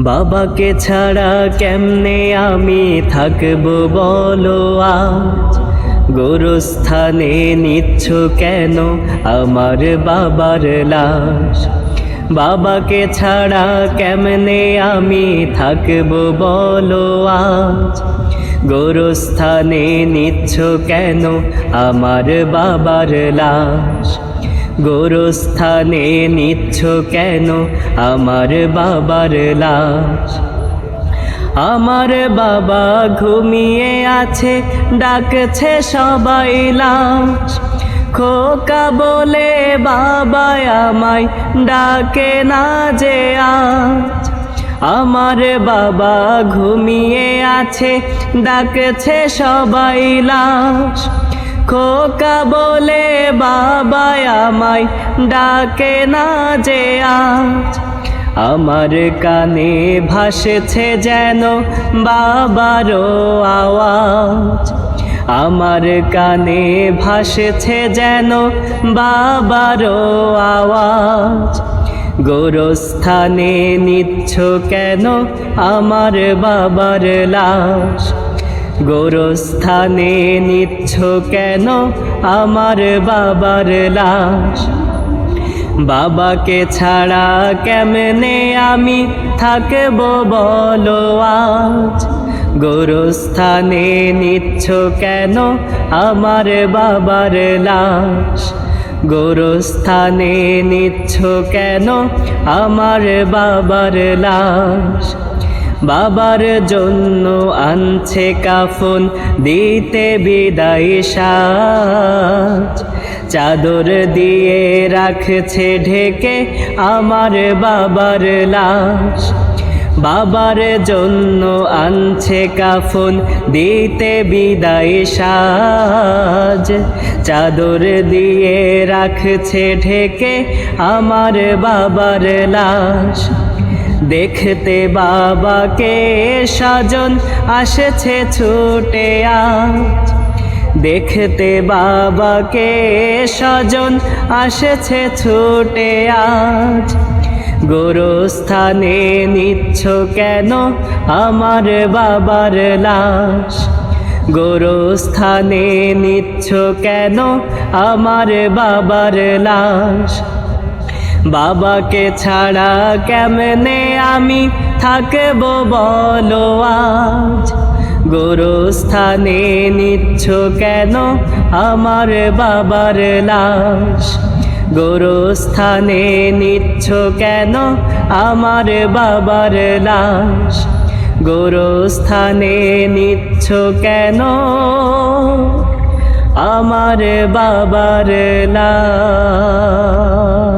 বাবাকে ছাড়া কেমনে আমি থাকব বলো আজ? গোরস্থানে নিচ্ছ কেন আমার বাবার লাশ? বাবাকে ছাড়া কেমনে আমি থাকব বলো আজ? গোরস্থানে নিচ্ছ কেন আমার বাবার লাশ? গোরস্থানে নিচ্ছ কেন আমার বাবার লাশ? আমার বাবা ঘুমিয়ে আছে, ডাকছে সবাই লাশ। খোকা বলে বাবা আমায় ডাকে না যে আজ। আমার বাবা ঘুমিয়ে আছে, ডাকছে সবাই লাশ। খোকা বলে বাবা আমায় ডাকে না যে আজ। আমার কানে ভাসেছে যেন বাবারও আওয়াজ। আমার কানে ভাসেছে যেন বাবারও আওয়াজ। গোরস্থানে নিচ্ছ কেন আমার বাবার লাশ? গোরস্থানে নিচ্ছ কেন আমার বাবার লাশ? বাবাকে ছাড়া কেমনে আমি থাকব বলো আজ? গোরস্থানে নিচ্ছ কেন আমার বাবার লাশ? গোরস্থানে নিচ্ছ কেন আমার বাবার লাশ? বাবার জন্য আনছে কাফন, দিতে বিদায় সাজ। চাদর দিয়ে রাখছে ঢেকে আমার বাবার লাশ। বাবার জন্য আনছে কাফন, দিতে বিদায় সাজ। চাদর দিয়ে রাখছে ঢেকে আমার বাবার লাশ। দেখতে বাবাকে সাজন, আসেছে ছুটে আজ। দেখতে বাবাকে সাজন, আসেছে ছুটে আজ। গোরস্থানে নিচ্ছ কেন আমার বাবার লাশ? গোরস্থানে নিচ্ছ কেন আমার বাবার লাশ? বাবাকে ছাড়া কেমনে আমি থাকব বলো আজ? গোরস্থানে নিচ্ছ কেন আমার বাবার লাশ? গোরস্থানে নিচ্ছ কেন আমার বাবার লাশ? গোরস্থানে নিচ্ছ কেন আমার বাবার লাশ?